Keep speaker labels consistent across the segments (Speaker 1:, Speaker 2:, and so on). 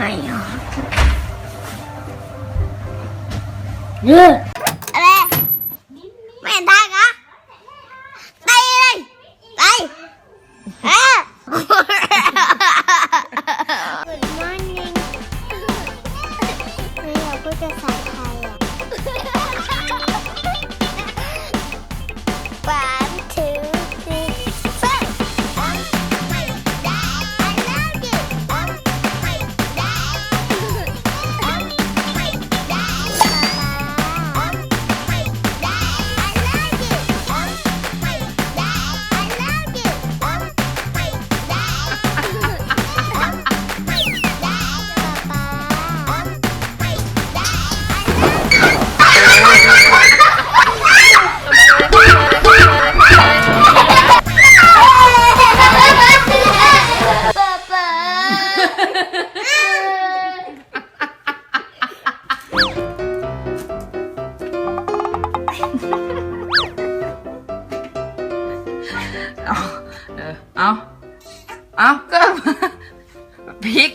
Speaker 1: ไงอะเนี่ยอะไรไม่เห็นทางเหรอะไปเลยไปเฮ้ย Good morning ไม่อยากพูดภาษา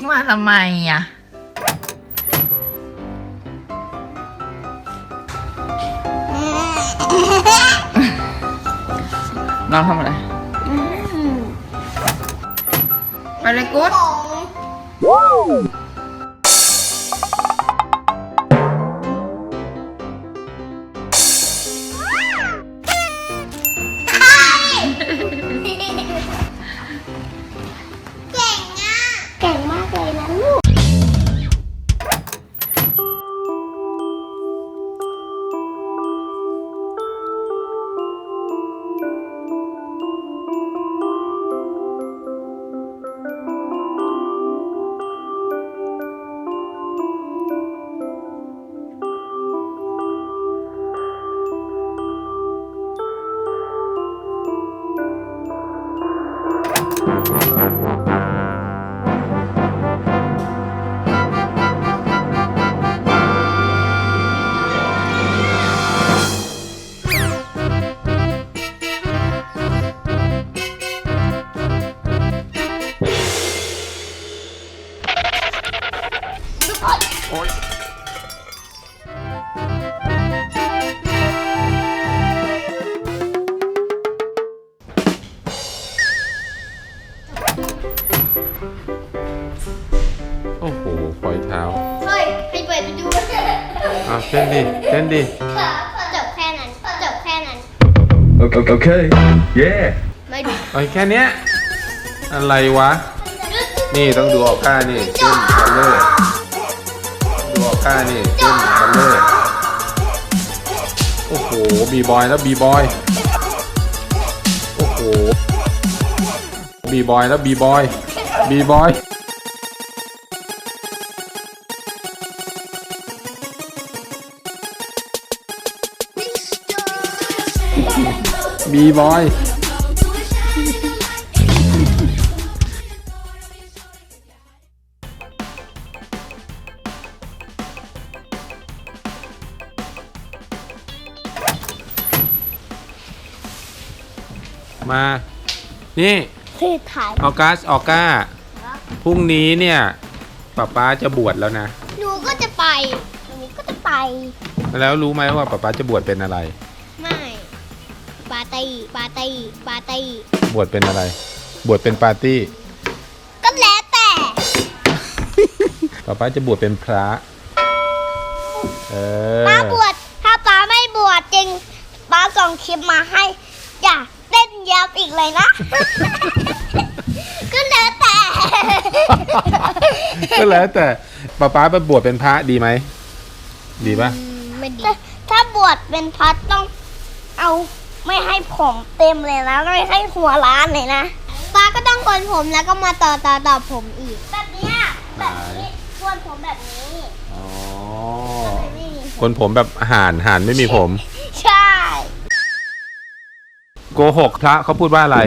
Speaker 2: มาทำไมอะน้องทำอะไรไปเลยกุ๊ด
Speaker 3: โอ้โหปล่อยเท้า
Speaker 1: เฮ้ยไปเปิดไปดู
Speaker 3: อะเต้นดิเต้นดิ
Speaker 1: จบแค่นั้นจบแค่นั้น
Speaker 4: Okay, okay. Yeah.
Speaker 1: ไม่ดู
Speaker 3: ไอ้แค่เนี้ยอะไรวะ นี่ต้องดูออกก้านี่เต้นบัลเล่ต์ดูออกก้านี่เต้นบัลเล่ต์โอ้โหบีบอยแล้วบีบอยโอ้โหบีบอยแล้วบีบอย บีบอยบีบอยมา นี่
Speaker 1: คือถ่าย
Speaker 3: ออกัสออก้าพรุ่งนี้เนี่ยป๊าป๊าจะบวชแล้วนะ
Speaker 1: หนูก็จะไปหนูก็จะไป
Speaker 3: แล้วรู้ไหมว่าป๊าป๊าจะบวชเป็นอะไร
Speaker 1: ไม่ปาร์ตี้ปาร์ตี้ปาร์ตี้
Speaker 3: บวชเป็นอะไร บวชเป็นปาร์ตี้
Speaker 1: ก็แล้วแต่
Speaker 3: ป๊าป๊าจะบวชเป็นพระเออ
Speaker 1: ป้าบวชถ้าป้าไม่บวชจริงป้าส่งคลิปมาให้อย่าเต้น ยับอีกเลยนะ ก็แล้วแต่
Speaker 3: ก็แล้วแต่ป๊าป๊าไปบวชเป็นพระดีไหม ดีปะ
Speaker 1: ไม่ดี ถ้าบวชเป็นพัดต้องเอาไม่ให้ผมเต็มเลยนะไม่ให้หัวล้านเลยนะป้าก็ต้องโกนผมแล้วก็มาต่อต่อต่อผมอีก แบบเนี้ยแบบนี้โกนผมแบบนี้
Speaker 3: อ๋อ
Speaker 1: ไม่มีผม
Speaker 3: คนผมแบบห่านห่านไม่มีผม
Speaker 1: ใช่
Speaker 3: โกหกพระเขาพูดว่าอะไร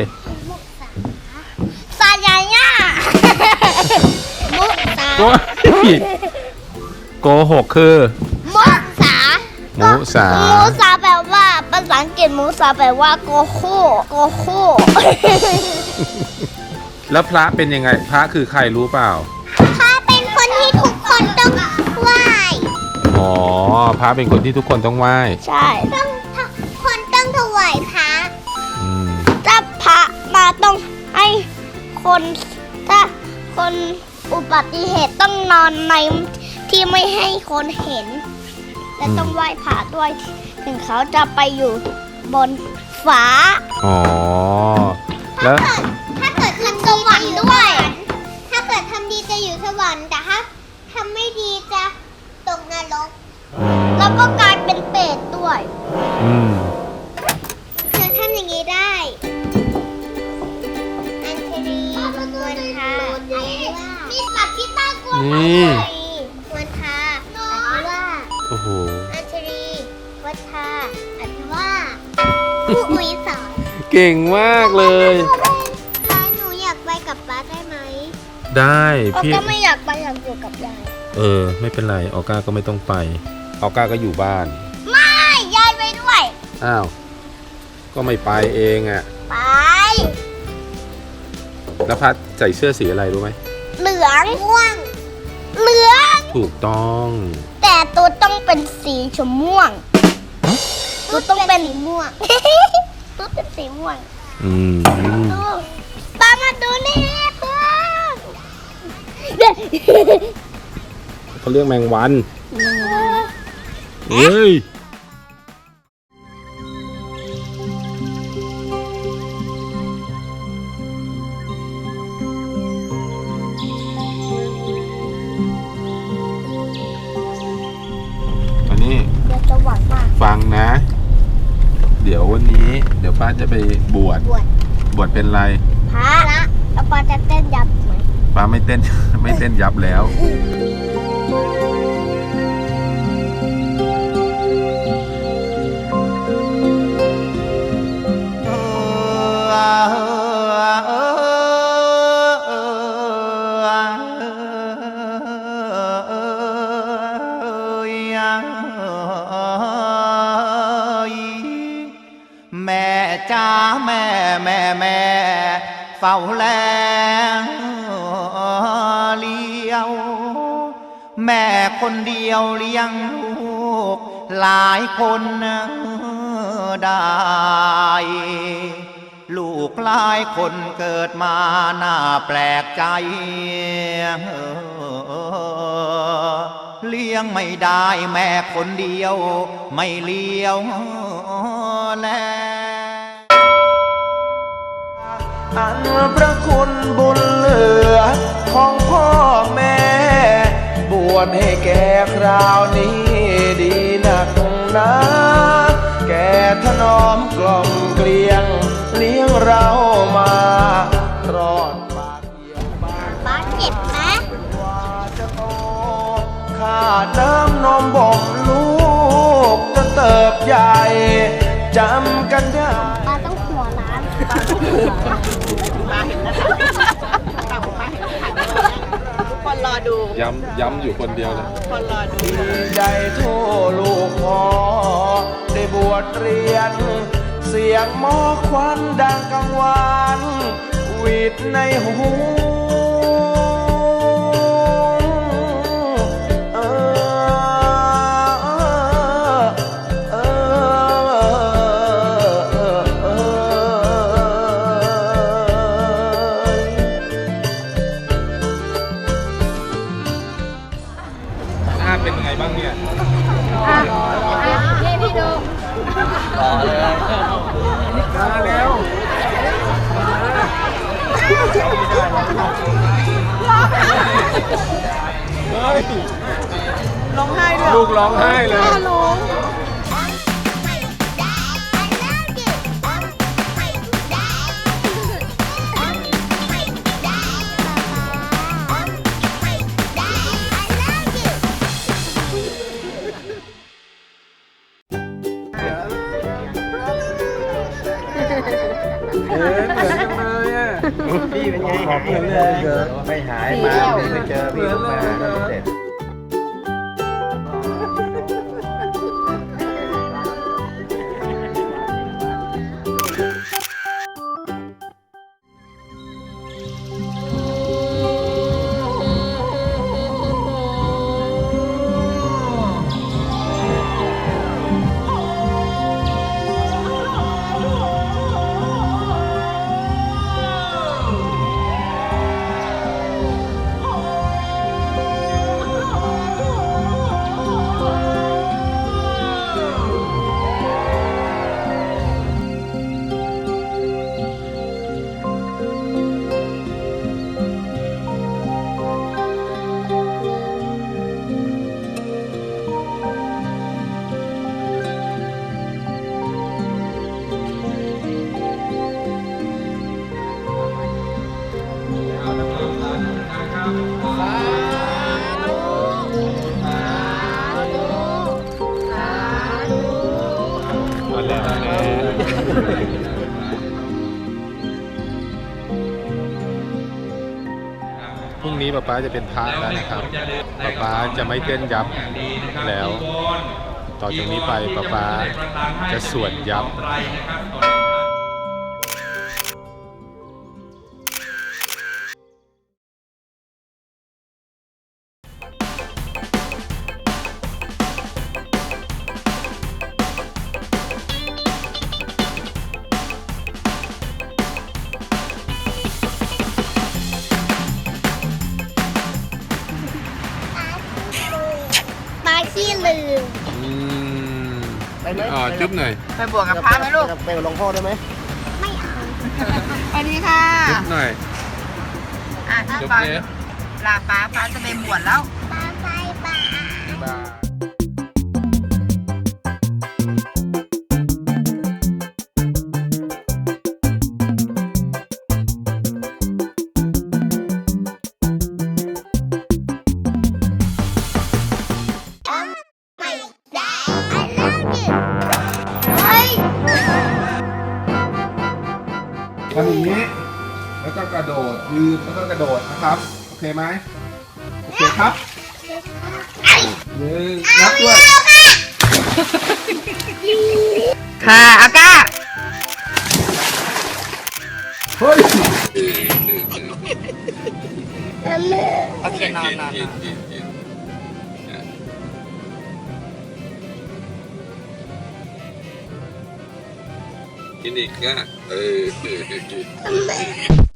Speaker 1: สาใหญ่ย่ามุสา
Speaker 3: โกโกหกคือ
Speaker 1: มุสา
Speaker 3: มุสา
Speaker 1: มูสาแปลว่าภาษาอังกฤษมูสาแปลว่าโกโก้โกโก้
Speaker 3: แล้วพระเป็นยังไง พระคือใครรู้เปล่า
Speaker 1: ถ้าเป็นคนที่ทุกคนต้องไหว้
Speaker 3: อ๋อ พระเป็นคนที่ทุกคนต้องไหว้
Speaker 1: ใช่ ต้องคนต้องถวายพระ คนถ้าคนอุบัติเหตุต้องนอนในที่ไม่ให้คนเห็น และต้องไหว้พระด้วย ถึงเขาจะไปอยู่บนฟ้า
Speaker 3: อ๋อ แล้ว
Speaker 1: ถ้าเกิดทำสวรรค์ด้วย ถ้าเกิดทำดีจะอยู่สวรรค์แต่ถ้าทำไม่ดีจะตกนรก แล้วก็กลายเป็นเปรตด้วย
Speaker 3: อืม
Speaker 1: เธอทำอย่างนี้ได้ น่ากลัว
Speaker 3: นี่
Speaker 1: วันทาอันว่า
Speaker 3: โอ้โห
Speaker 1: อัญชลีวันทาอันว่าผู้อุยสอน
Speaker 3: เก่งมากเลย
Speaker 1: ป้าหนูอยากไปกับป้าได้ไหม
Speaker 3: ได้
Speaker 1: โอ้
Speaker 3: พี่
Speaker 1: ก็ไม่อยากไปอยากอยู่กับยาย
Speaker 3: เออ ไม่เป็นไร ออก้าก็ไม่ต้องไป ออก้าก็อยู่บ้าน
Speaker 1: ไม่ยายไปด้วย
Speaker 3: อ้าว ก็ไม่ไปเองอะ่ะ
Speaker 1: ไป
Speaker 3: แล้วพัดใส่เสื้อสีอะไรรู้ไหม
Speaker 1: เหลืองม่วง เหลือง
Speaker 3: ถูกต้อง
Speaker 1: แต่ตัวต้องเป็นสีชมม่วง ตัวต้องเป็นสีม่วง ตัวเป็นสีม่วง
Speaker 3: อืม
Speaker 1: ดูป้ามาดูนี่เพื่อน
Speaker 3: เขาเรียกแมงวันเฮ้ย ป้าจะไปบวช
Speaker 1: บวช
Speaker 3: บวชเป็นไร
Speaker 1: พระแล้วป้าจะเต้นยับไหม
Speaker 3: ป้าไม่เต้น ไม่เต้นยับแล้ว
Speaker 5: ลายคนได้ ลูกหลายคนเกิดมาหน้าแปลกใจ เลี้ยงไม่ได้แม่คนเดียว ไม่เลี้ยวแลอันพระคุณบุญเหลือ ของพ่อแม่ บวชให้แก่คราวนี้ดีหนัก นะแก่ถนอมกล่อมเกลียง เลี้ยงเรามารอดปากเกี่ยวบ้าน
Speaker 1: ป้าเจ็บไหม
Speaker 5: กว่าจะโตขาดน้ำนมบ่มลูกจะเติบใหญ่จำกันได้
Speaker 1: ป้าต้องหัวร้าน
Speaker 2: คนรอดู
Speaker 3: ย้ำย้ำอยู่คนเดียวเลย
Speaker 2: คนรอดู
Speaker 5: ดีใจทั่วลูก ดเรียน เสียงหมอควันดังกังวานวีดในหู รอเล
Speaker 3: ยมาแล้ว
Speaker 2: ร้องไห้
Speaker 3: ร้องไห้เลยลูกร้องไห้เลย แม่
Speaker 5: ลุง เป็นไงขอบคุณเลยไม่หายมาไม่เจอพี่มาเสร็จ
Speaker 3: ป๊าจะเป็นพระแล้วนะครับป๊าป๊าจะไม่เต้นยับแล้ว ต่อจากนี้ไปป๊าป๊าจะสวดยับ
Speaker 1: ขี้ลืม
Speaker 3: อืมอ๋อจุ๊บหน่อย
Speaker 2: ไปบวกกับพระไหมลูก
Speaker 5: ไปหลวงพ่อได้ไหม
Speaker 1: ไม่เอา
Speaker 2: สวัสดีค่ะ
Speaker 3: จุ๊บหน่อย
Speaker 2: อะถ้า
Speaker 3: จุ๊บ
Speaker 2: ปา
Speaker 3: เนี้ย
Speaker 2: ลาป้าป้าจะไปบวชแล้ว
Speaker 1: ปลาไปปลา
Speaker 3: บาย
Speaker 1: ยื
Speaker 3: นแล้วก็กระโดดนะครับ โอเคไหมโอเคครับหนึ่งนับด้วย
Speaker 2: ค่ะอาก้า
Speaker 3: เฮ้ย
Speaker 2: โอเคนอนนอนนอน
Speaker 3: กินอีกก็เออกิน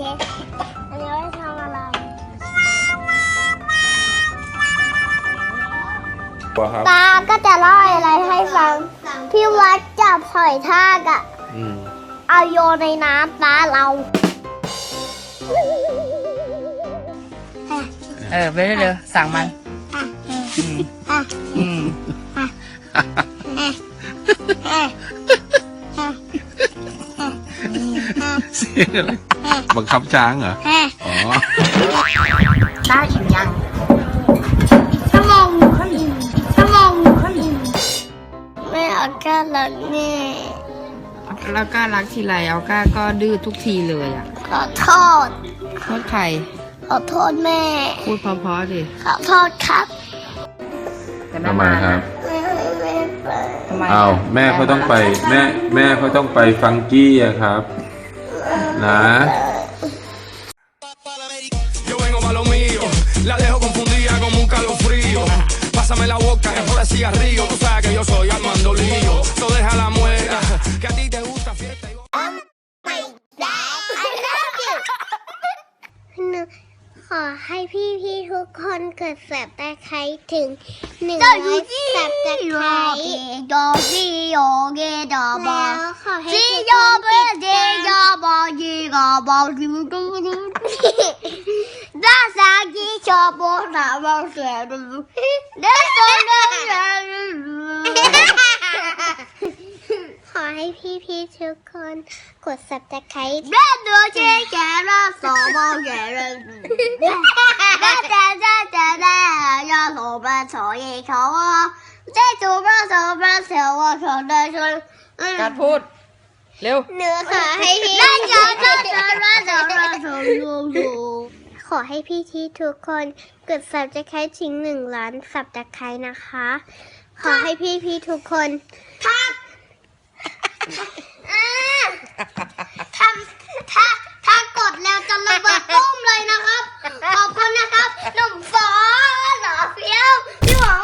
Speaker 1: เชฟอันนี้ไว้ทำอะไร
Speaker 3: ตัวครับ
Speaker 1: ตาก็จะเล่าอะไรให้ฟังพี่วัดจับหอยทากอะ
Speaker 3: อืม
Speaker 1: เอาโยนในน้ำตาเรา
Speaker 2: เออไปเร็วๆสั่งมันอืมอืม
Speaker 3: เสียงอะไร บังคับช้างเหรอ อ๋อ
Speaker 2: ได้อิ่มยัง
Speaker 1: ชั่วโมงครึ่งชั่วโมงครึ่งไม่เอาแค่หลังนี่
Speaker 2: แล้วก็รักทีไรเอาก้าก็ดื้อทุกทีเลยอะ
Speaker 1: ขอโทษ
Speaker 2: โทษใคร
Speaker 1: ขอโทษแม่
Speaker 2: พูดเพราะๆดิ
Speaker 1: ขอโทษครับ
Speaker 2: แต่
Speaker 3: ทำไมครับ
Speaker 1: ไม่ให้แม่ไป
Speaker 2: ทำไม
Speaker 3: อ้าวแม่เขาต้องไป แม่แม่เขาต้องไปฟังกี้อะครับ นะ
Speaker 6: Yo vengo pa' lo mío, la dejo confundida como un calofrío. Pásame la boca, que por el cigarrillo. Tú sabes que yo soy Armando Lío. So deja la muela, que a ti te gusta fiesta y
Speaker 1: ขอให้พี่พี่ๆทุกคนเกิดสับตะไคร้ถึงหนึ่งร้อยสับตะไคร้แล้วขอให้ทุกคนติดต บอดูดูดูด้าสาจีชอบบอสาวบอเสือดูด้าสาด้าสาขอให้พี่พี่ทุกคนกดสับตะไคร้ด้าดูเจ๊แก่ด้าสองบอแก่เลยด้าจ้าจ้าจ้าด้ายาสองบอสองยี่เขาเจ๊จูบด้าสองบอเสือว่าเขาได้ชน
Speaker 2: การพูด เร็ว
Speaker 1: เนื้อขอให้พี่น่าจะร่าจะน่าจะน่าจะรู้รู้ขอให้พี่ที่ทุกคนกด subscribe ชิงหนึ่งล้าน subscribe นะคะ ขอให้พี่พี่ทุกคนทักทำถ้าถ้ากดแล้วจะระเบิดตุ้มเลยนะครับ ขอบคุณนะครับหนุ่มฟ้าหล่อเฟี้ยวพี่หวัง